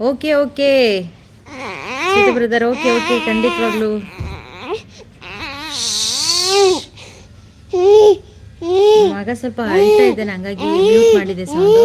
Okay okay Seetu brother okay okay ಖಂಡಿತವಾಗ್ಲು. ಮಗ ಸ್ವಲ್ಪ ಅಳ್ತಾ ಇದ್ದಾನೆ ಹಂಗಾಗಿ ಮ್ಯೂಟ್ ಮಾಡಿದೆ ಸೌಂಡು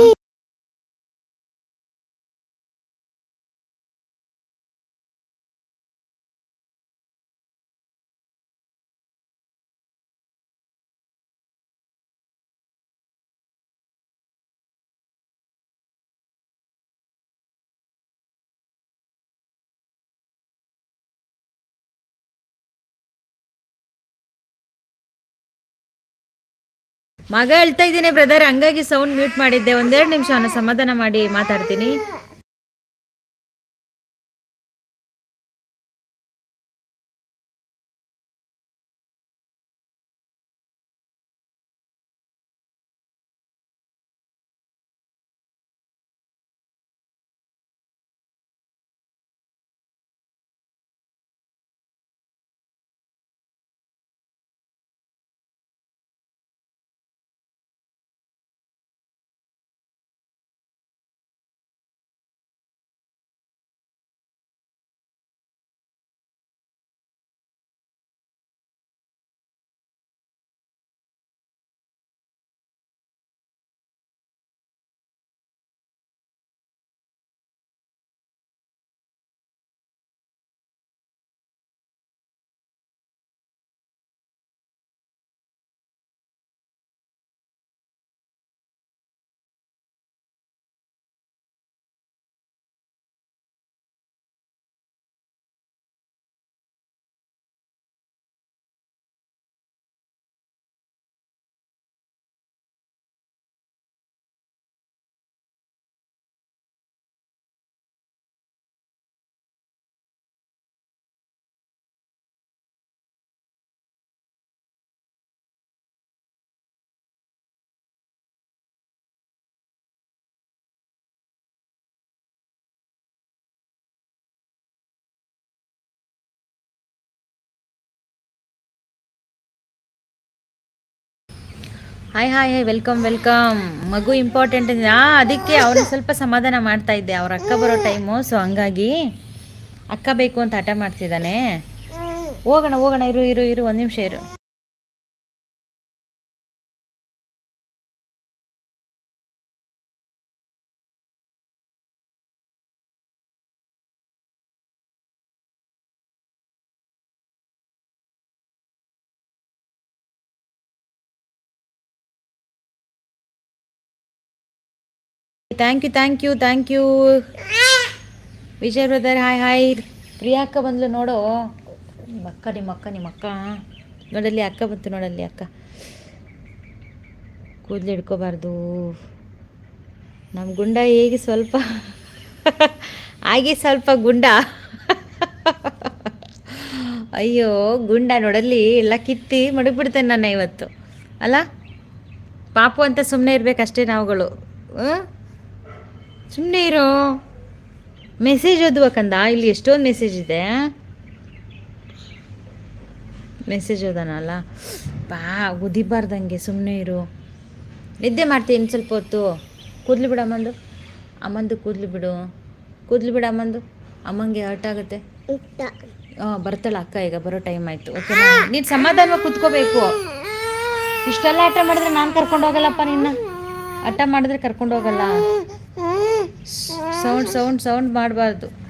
ಮಗ ಹೇಳ್ತಾ ಇದ್ದೀನಿ ಬ್ರದರ್ ಹಂಗಾಗಿ ಸೌಂಡ್ ಮ್ಯೂಟ್ ಮಾಡಿದ್ದೆ. ಒಂದೆರಡು ನಿಮಿಷ ಸಮಾಧಾನ ಮಾಡಿ ಮಾತಾಡ್ತೀನಿ. Hi hi hi welcome welcome ಮಗು ಇಂಪಾರ್ಟೆಂಟ್ ಆ ಅದಕ್ಕೆ ಅವ್ರನ್ನ ಸ್ವಲ್ಪ ಸಮಾಧಾನ ಮಾಡ್ತಾ ಇದ್ದೆ. ಅವ್ರ ಅಕ್ಕ ಬರೋ ಟೈಮು ಸೊ ಹಂಗಾಗಿ ಅಕ್ಕ ಬೇಕು ಅಂತ ಹಠ ಮಾಡ್ತಿದ್ದಾನೆ. ಹೋಗೋಣ ಹೋಗೋಣ ಇರು ಇರು ಇರು ಒಂದು ನಿಮಿಷ ಇರು. Thank you thank you thank you Vijay brother hi hi ಪ್ರಿಯಾಕ್ಕ ಬಂದ್ಲು ನೋಡು. ನಿಮ್ಮ ಅಕ್ಕ ನಿಮ್ಮ ಅಕ್ಕ ನಿಮ್ಮ ಅಕ್ಕ. ನೋಡಲ್ಲಿ ಅಕ್ಕ ಬಂತು ನೋಡಲ್ಲಿ ಅಕ್ಕ. ಕೂದಲು ಹಿಡ್ಕೋಬಾರ್ದು. ನಮ್ಮ ಗುಂಡ ಹೇಗೆ ಸ್ವಲ್ಪ, ಹಾಗೆ ಸ್ವಲ್ಪ ಗುಂಡ. ಅಯ್ಯೋ, ಗುಂಡ ನೋಡಲ್ಲಿ ಎಲ್ಲ ಕಿತ್ತಿ ಮಡಗ್ಬಿಡ್ತೇನೆ ನಾನು ಇವತ್ತು. ಅಲ್ಲ? ಪಾಪು ಅಂತ ಸುಮ್ಮನೆ ಇರಬೇಕಷ್ಟೇ ನಾವುಗಳು. ಸುಮ್ಮನೆ ಇರೋ. ಮೆಸೇಜ್ ಓದ್ಬೇಕಂದ ಇಲ್ಲಿ ಎಷ್ಟೊಂದು ಮೆಸೇಜ್ ಇದೆ. ಮೆಸೇಜ್ ಓದೋಣಲ್ಲ ಬಾ ಗುದಿಬಾರ್ದಂಗೆ ಸುಮ್ಮನೆ ಇರು. ನಿದ್ದೆ ಮಾಡ್ತೀನಿ ಸ್ವಲ್ಪ ಹೊತ್ತು. ಕೂದಲು ಬಿಡು ಅಮ್ಮಂದು. ಅಮ್ಮಂದು ಕೂದಲು ಬಿಡು. ಕೂದಲು ಬಿಡು ಅಮ್ಮಂದು. ಅಮ್ಮಂಗೆ ಹರ್ಟ್ ಆಗುತ್ತೆ. ಹಾಂ ಬರ್ತಾಳೆ ಅಕ್ಕ ಈಗ ಬರೋ ಟೈಮ್ ಆಯಿತು. ಓಕೆನಾ ನೀನು ಸಮಾಧಾನವಾಗಿ ಕೂತ್ಕೋಬೇಕು. ಇಷ್ಟೆಲ್ಲ ಆಟ ಮಾಡಿದ್ರೆ ನಾನು ಕರ್ಕೊಂಡು ಹೋಗಲ್ಲಪ್ಪ ನಿನ್ನ. ಆಟ ಮಾಡಿದ್ರೆ ಕರ್ಕೊಂಡು ಹೋಗಲ್ಲ. ಸೌಂಡ್ ಸೌಂಡ್ ಸೌಂಡ್ ಮಾಡಬಾರ್ದು.